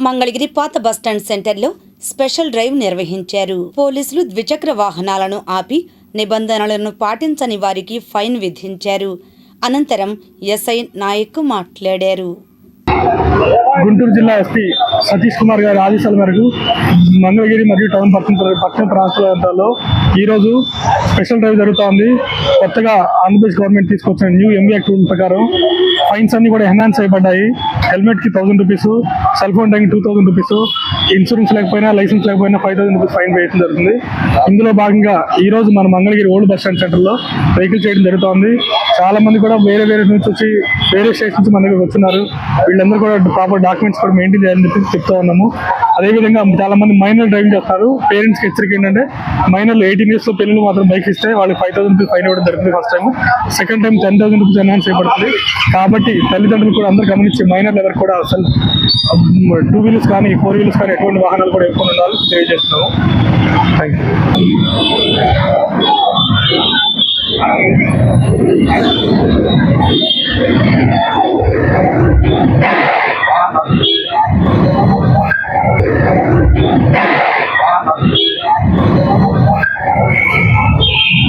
మంగళగిరి పాత బస్టాండ్ సెంటర్లో special drive నిర్వహించారు. పోలీసులు ద్విచక్ర వాహనాలను ఆపి నిబంధనలను పాటించని వారికి ఫైన్ విధించారు. అనంతరం ఎస్ఐ నాయక్ మాట్లాడారు. గుంటూరు జిల్లా ఎస్పీ సతీష్ కుమార్ గారి ఆదేశాల మేరకు మంగళగిరి మరియు టౌన్ పట్టణ పట్టణ ప్రాంతాల్లో ఈరోజు స్పెషల్ డ్రైవ్ జరుగుతోంది. కొత్తగా ఆంధ్రప్రదేశ్ గవర్నమెంట్ తీసుకొచ్చిన న్యూ ఎంబీఆర్ టూల్ రూల్ ప్రకారం ఫైన్స్ అన్ని కూడా ఎన్హాన్స్ అయిపడ్డాయి హెల్మెట్కి థౌసండ్ రూపీస్ సెల్ ఫోన్ ట్యాంక్ టూ థౌసండ్ రూపీస్ ఇన్సూరెన్స్ లేకపోయినా లైసెన్స్ లేకపోయినా ఫైవ్ థౌసండ్ రూపీస్ ఫైన్ వేయడం జరుగుతుంది. ఇందులో భాగంగా ఈ రోజు మన మంగళగిరి ఓల్డ్ బస్ స్టాండ్ సెంటర్లో వెహికల్ చేయడం జరుగుతోంది. చాలా మంది కూడా వేరే వేరే నుంచి వచ్చి వేరే స్టేట్స్ నుంచి మన దగ్గర వచ్చినారు వీళ్ళందరూ కూడా ప్రాపర్ డాక్యుమెంట్స్ కూడా మెయింటైన్ చేయాలని చెప్పి చెప్తా ఉన్నాము. అదేవిధంగా చాలా మంది మైనర్ డ్రైవింగ్ చేస్తారు పేరెంట్స్కి హెచ్చరిక ఏంటంటే మైనర్లు ఎయిటీన్ ఇయర్స్లో పిల్లలు మాత్రం బైక్ ఇస్తే వాళ్ళకి ఫైవ్ థౌసండ్ ఫైన్ ఇవ్వడం జరుగుతుంది first time second time ten thousand rupees announce చేయబడుతుంది. కాబట్టి తల్లిదండ్రులు కూడా అందరూ గమనించి మైనర్లు ఎవరు కూడా అసలు టూ వీలర్స్ కానీ ఫోర్ వీలర్స్ కానీ ఎటువంటి వాహనాలు కూడా ఎక్కువ ఉండాలి తెలియజేస్తున్నాము. Thank you